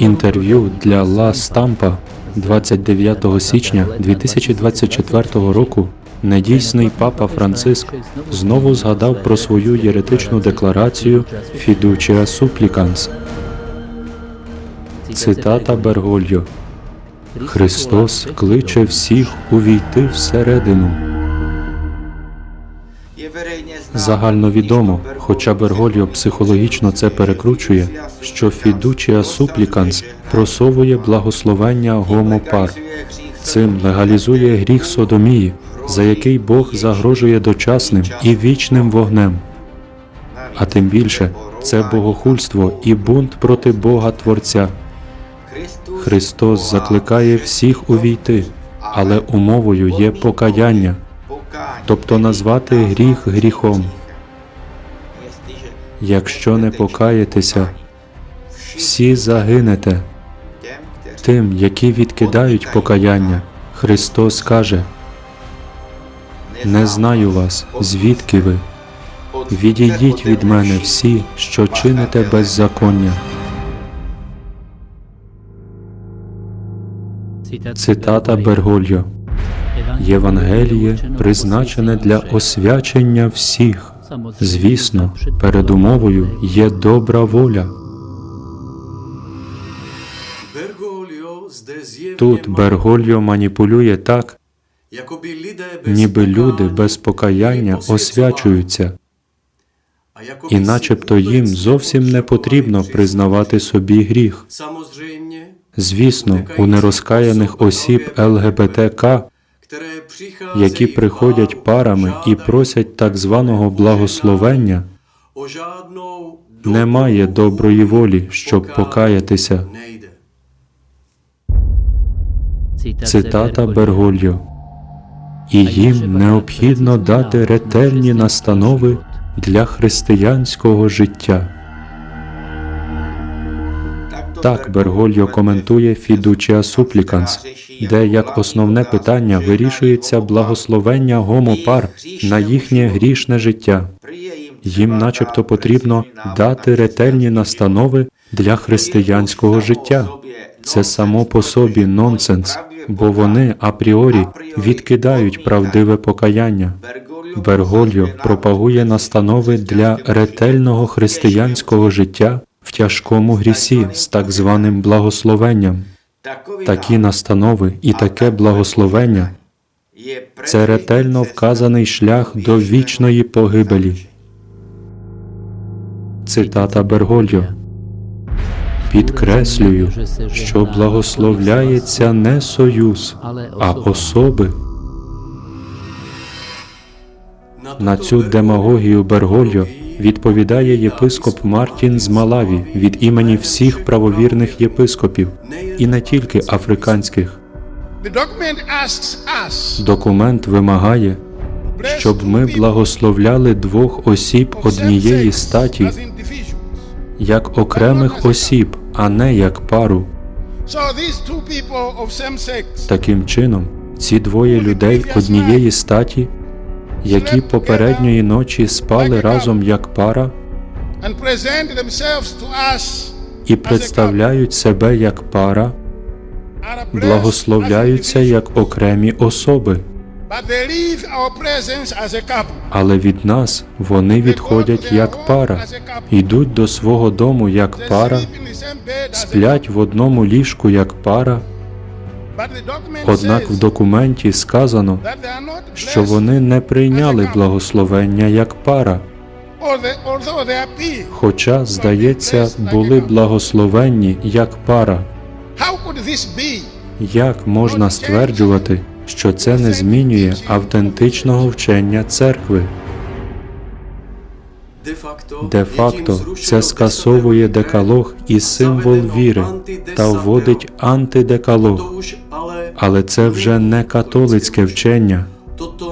Інтерв'ю для Ла Стампа 29 січня 2024 року недійсний папа Франциск знову згадав про свою єретичну декларацію Fiducia Supplicans. Цитата Бергольо. Христос кличе всіх увійти всередину. Загальновідомо, хоча Бергольо психологічно це перекручує, що Фідучія Супліканс просовує благословення гомопар. Цим легалізує гріх содомії, за який Бог загрожує дочасним і вічним вогнем. А тим більше це богохульство і бунт проти Бога Творця. Христос закликає всіх увійти, але умовою є покаяння, тобто назвати гріх гріхом. Якщо не покаєтеся, всі загинете. Тим, які відкидають покаяння, Христос каже: Не знаю вас, звідки ви. Відійдіть від мене всі, що чините беззаконня. Цитата Бергольо. Євангеліє призначене для освячення всіх. Звісно, передумовою є добра воля. Тут Бергольо маніпулює так, ніби люди без покаяння освячуються, і начебто їм зовсім не потрібно признавати собі гріх. Звісно, у нерозкаяних осіб ЛГБТК, які приходять парами і просять так званого благословення, немає доброї волі, щоб покаятися. Цитата Бергольо. І їм необхідно дати ретельні настанови для християнського життя. Так Бергольо коментує Фідучіа Супліканс, де як основне питання вирішується благословення гомопар на їхнє грішне життя. Їм, начебто, потрібно дати ретельні настанови для християнського життя. Це само по собі нонсенс, бо вони апріорі відкидають правдиве покаяння. Бергольо пропагує настанови для ретельного християнського життя в тяжкому грісі з так званим благословенням. Такі настанови і таке благословення це ретельно вказаний шлях до вічної погибелі. Цитата Бергольо. Підкреслюю, що благословляється не союз, а особи. На цю демагогію Бергольо відповідає єпископ Мартін з Малаві від імені всіх правовірних єпископів, і не тільки африканських. Документ вимагає, щоб ми благословляли двох осіб однієї статі як окремих осіб, а не як пару. Таким чином, ці двоє людей однієї статі, які попередньої ночі спали разом як пара і представляють себе як пара, благословляються як окремі особи, але від нас вони відходять як пара, йдуть до свого дому як пара, сплять в одному ліжку як пара. Однак в документі сказано, що вони не прийняли благословення як пара, хоча, здається, були благословенні як пара. Як можна стверджувати, що це не змінює автентичного вчення церкви? Де-факто це скасовує декалог і символ віри та вводить антидекалог. Але це вже не католицьке вчення,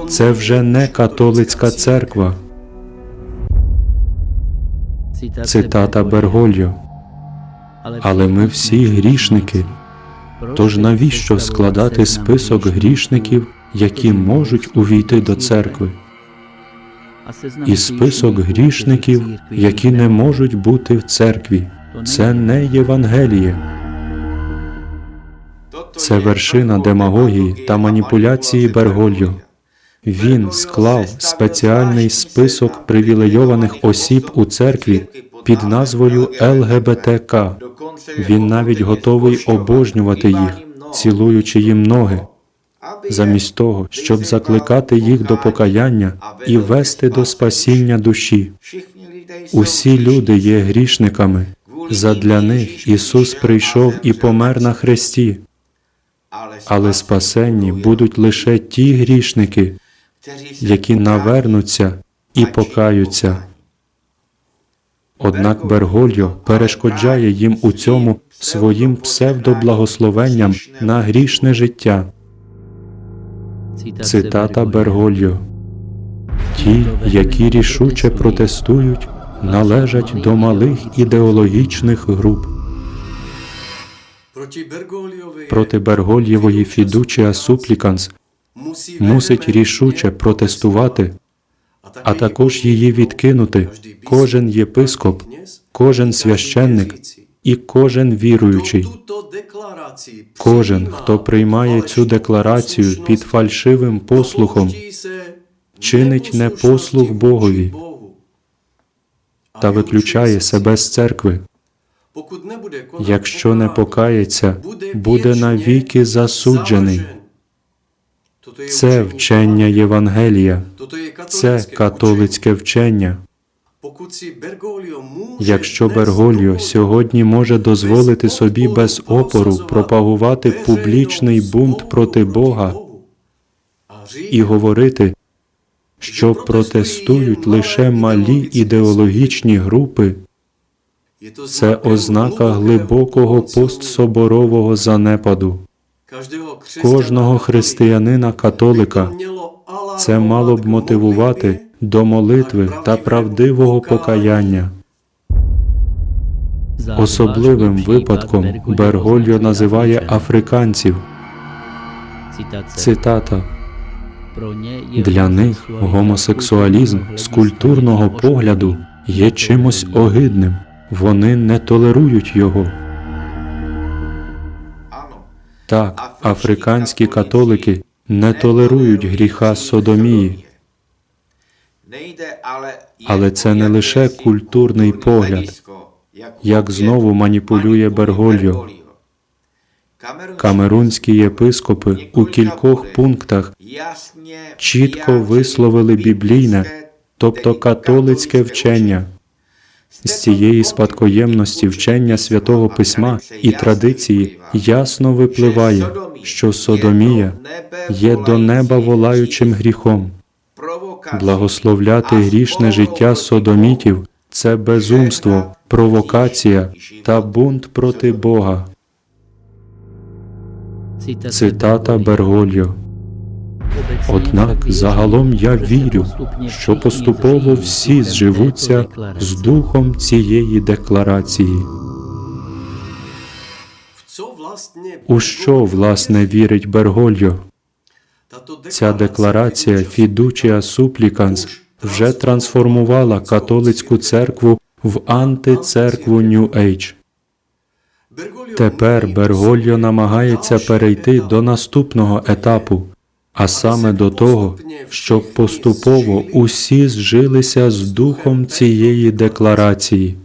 це вже не католицька церква. Цитата Бергольо. Але ми всі грішники. Тож навіщо складати список грішників, які можуть увійти до церкви, і список грішників, які не можуть бути в церкві? Це не Євангеліє. Це вершина демагогії та маніпуляції Бергольо. Він склав спеціальний список привілейованих осіб у церкві під назвою ЛГБТК. Він навіть готовий обожнювати їх, цілуючи їм ноги, замість того, щоб закликати їх до покаяння і вести до спасіння душі. Усі люди є грішниками. Задля них Ісус прийшов і помер на хресті, але спасенні будуть лише ті грішники, які навернуться і покаються. Однак Бергольо перешкоджає їм у цьому своїм псевдоблагословенням на грішне життя. Цитата Бергольо. Ті, які рішуче протестують, належать до малих ідеологічних груп. Проти Бергольєвої фідучія супліканс мусить рішуче протестувати, а також її відкинути кожен єпископ, кожен священник і кожен віруючий. Кожен, хто приймає цю декларацію під фальшивим послухом, чинить непослух Богові та виключає себе з церкви. Якщо не покається, буде навіки засуджений. Це вчення Євангелія, це католицьке вчення. Якщо Бергольо сьогодні може дозволити собі без опору пропагувати публічний бунт проти Бога і говорити, що протестують лише малі ідеологічні групи, це ознака глибокого постсоборового занепаду. Кожного християнина-католика це мало б мотивувати до молитви та правдивого покаяння. Особливим випадком Бергольо називає африканців. Цитата для них гомосексуалізм з культурного погляду є чимось огидним. Вони не толерують його. Так, африканські католики не толерують гріха содомії, Але це не лише культурний погляд, як знову маніпулює Бергольо. Камерунські єпископи у кількох пунктах чітко висловили біблійне, тобто католицьке вчення. З цієї спадкоємності вчення святого письма і традиції ясно випливає, що содомія є до неба волаючим гріхом. Благословляти грішне життя содомітів це безумство, провокація та бунт проти Бога. Цитата Бергольо. Однак загалом я вірю, що поступово всі зживуться з духом цієї декларації. У що, власне, вірить Бергольо? Ця декларація Фідучія Супліканс вже трансформувала католицьку церкву в антицеркву New Age. Тепер Бергольо намагається перейти до наступного етапу, а саме до того, щоб поступово усі зжилися з духом цієї декларації.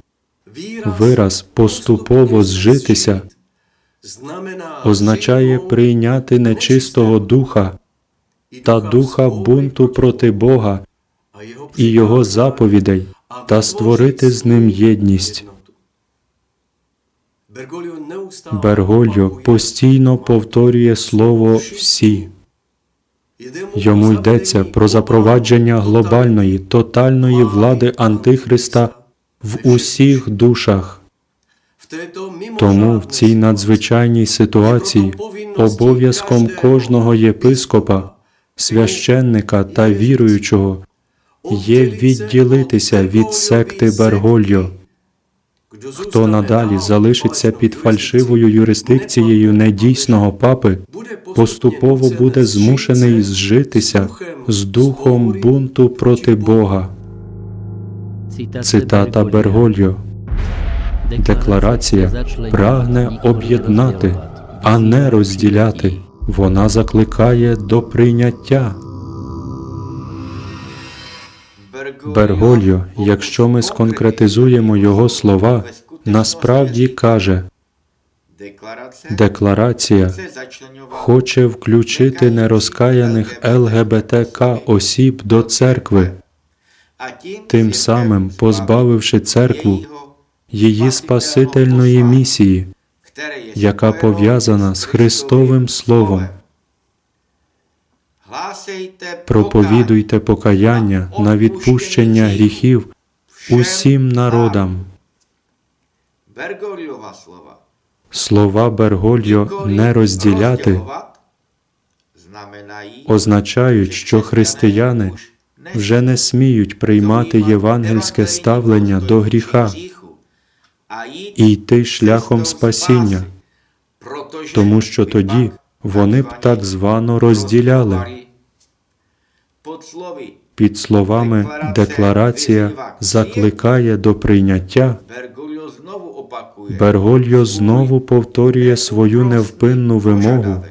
Вираз поступово зжитися означає прийняти нечистого духа та духа бунту проти Бога і його заповідей та створити з ним єдність. Бергольо постійно повторює слово всі. Йому йдеться про запровадження глобальної, тотальної влади Антихриста в усіх душах. Тому в цій надзвичайній ситуації обов'язком кожного єпископа, священника та віруючого є відділитися від секти Бергольо. Хто надалі залишиться під фальшивою юрисдикцією недійсного папи, поступово буде змушений зжитися з духом бунту проти Бога. Цитата Бергольо. Декларація прагне об'єднати а не розділяти. Вона закликає до прийняття. Бергольо, якщо ми сконкретизуємо його слова, насправді каже, декларація хоче включити нерозкаяних ЛГБТК осіб до церкви, тим самим позбавивши церкву її спасительної місії, яка пов'язана з Христовим Словом. Проповідуйте покаяння на відпущення гріхів усім народам. Слова. Бергольо не розділяти означають, що християни вже не сміють приймати євангельське ставлення до гріха і йти шляхом спасіння, тому що тоді вони б так звано розділяли. Під словами декларація закликає до прийняття. Бергольо знову повторює свою невпинну вимогу,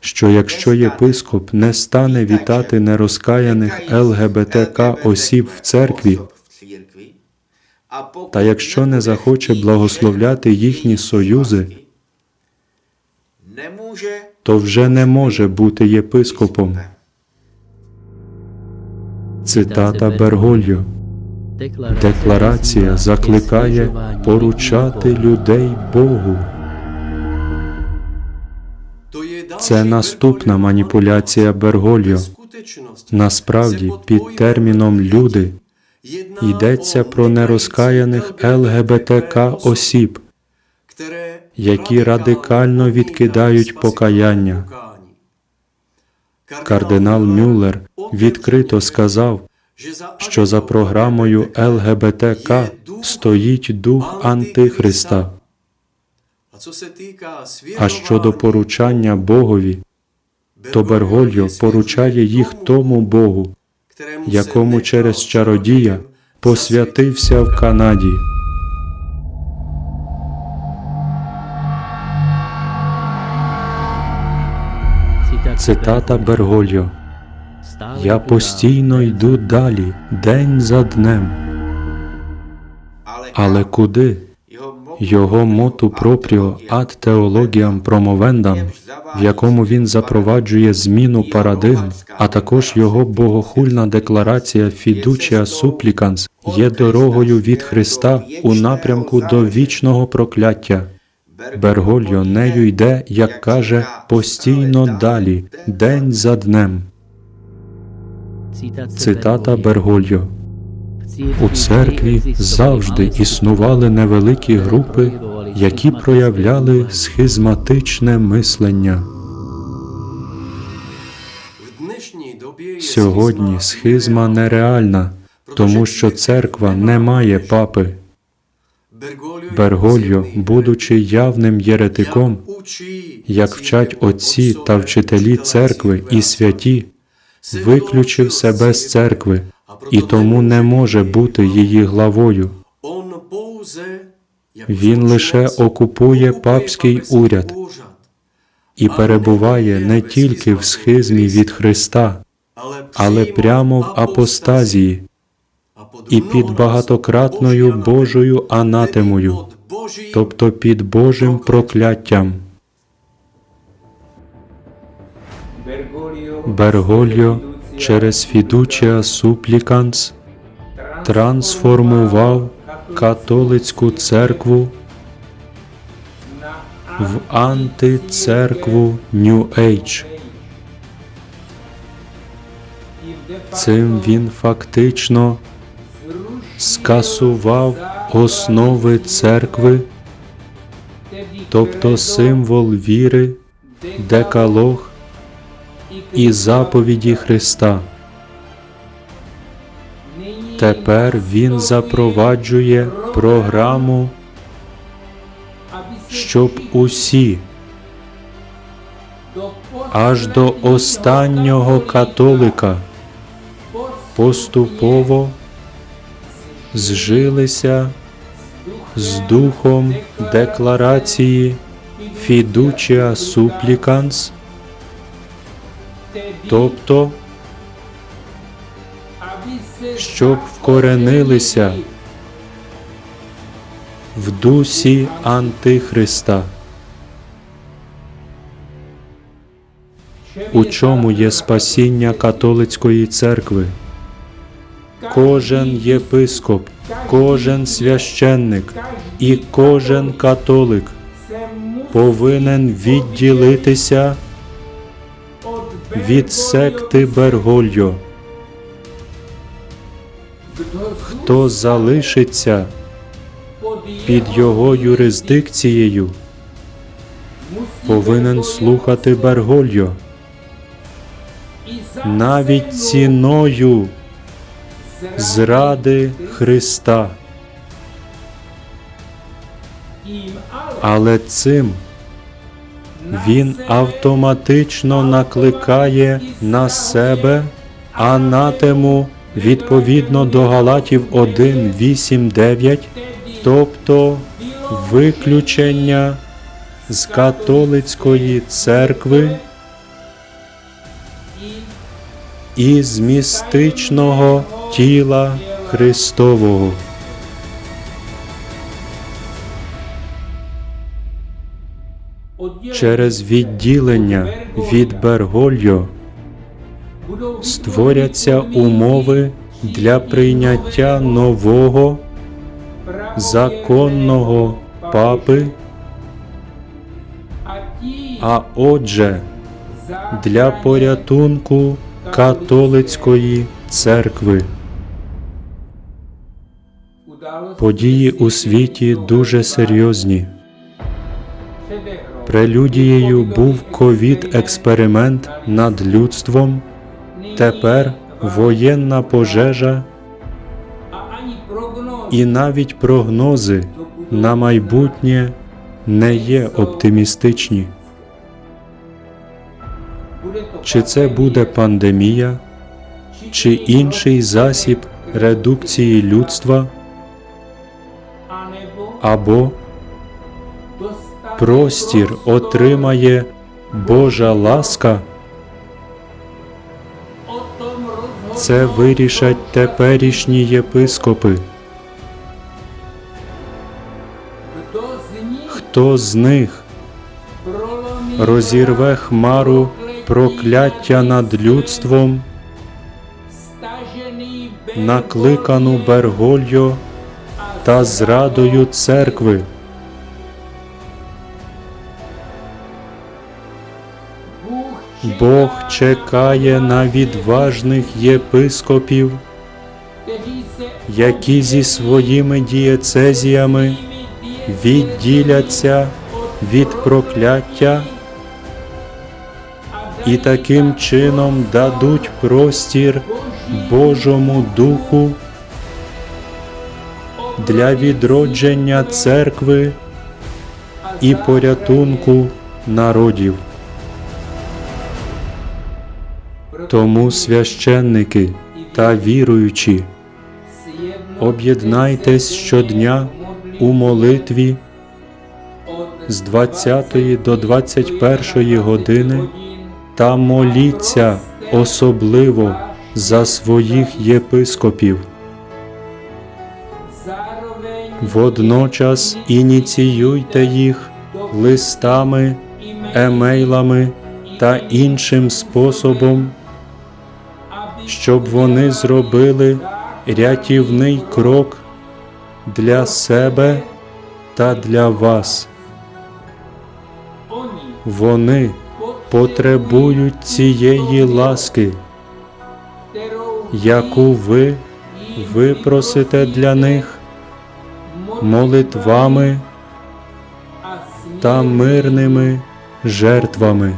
що якщо єпископ не стане вітати нерозкаяних ЛГБТК осіб в церкві, та якщо не захоче благословляти їхні союзи, то вже не може бути єпископом. Цитата Бергольо. Декларація закликає поручати людей Богу. Це наступна маніпуляція Бергольо. Насправді, під терміном люди йдеться про нерозкаяних ЛГБТК осіб, які радикально відкидають покаяння. Кардинал Мюллер відкрито сказав, що за програмою ЛГБТК стоїть дух Антихриста. А щодо поручання Богові, то Бергольо поручає їх тому Богу, якому через чародія посвятився в Канаді. Цитата Бергольо. Я постійно йду далі, день за днем. Але куди? Його моту пропріо ад теологіам промовендам, в якому він запроваджує зміну парадигм, а також його богохульна декларація Фідучія Супліканс є дорогою від Христа у напрямку до вічного прокляття. Бергольо нею йде, як каже, постійно далі, день за днем. Цитата Бергольо. У церкві завжди існували невеликі групи, які проявляли схизматичне мислення. Сьогодні схизма нереальна, тому що церква не має папи. Бергольо, будучи явним єретиком, як вчать отці та вчителі церкви і святі, виключив себе з церкви і тому не може бути її главою. Він лише окупує папський уряд і перебуває не тільки в схизмі від Христа, але прямо в апостазії і під багатократною Божою анатемою, тобто під Божим прокляттям. Бергольо через Фідучія Супліканс трансформував католицьку церкву в антицеркву New Age. Цим він фактично скасував основи церкви, тобто символ віри, декалог і заповіді Христа. Тепер він запроваджує програму, щоб усі аж до останнього католика поступово зжилися з духом декларації Fiducia Supplicans, тобто, щоб вкоренилися в дусі Антихриста. У чому є спасіння католицької церкви? Кожен єпископ, кожен священник і кожен католик повинен відділитися від секти Бергольо. Хто залишиться під його юрисдикцією, повинен слухати Бергольо навіть ціною зради Христа. Але цим він автоматично накликає на себе анатему відповідно до Галатів 1, 8, 9, тобто виключення з католицької церкви і з містичного тіла Христового. Через відділення від Бергольо створяться умови для прийняття нового законного папи, а отже, для порятунку католицької церкви. Події у світі дуже серйозні. Прелюдією був ковід-експеримент над людством. Тепер воєнна пожежа і навіть прогнози на майбутнє не є оптимістичні. Чи це буде пандемія, чи інший засіб редукції людства, або простір отримає Божа ласка, це вирішать теперішні єпископи. Хто з них розірве хмару прокляття над людством, накликану Бергольо та зрадою церкви? Бог чекає на відважних єпископів, які зі своїми дієцезіями відділяться від прокляття і таким чином дадуть простір Божому Духу для відродження церкви і порятунку народів. Тому священники та віруючі, об'єднайтесь щодня у молитві з 20 до 21 години та моліться особливо за своїх єпископів. Водночас ініціюйте їх листами, емейлами та іншим способом, щоб вони зробили рятівний крок для себе та для вас. Вони потребують цієї ласки, яку ви випросите для них молитвами та мирними жертвами.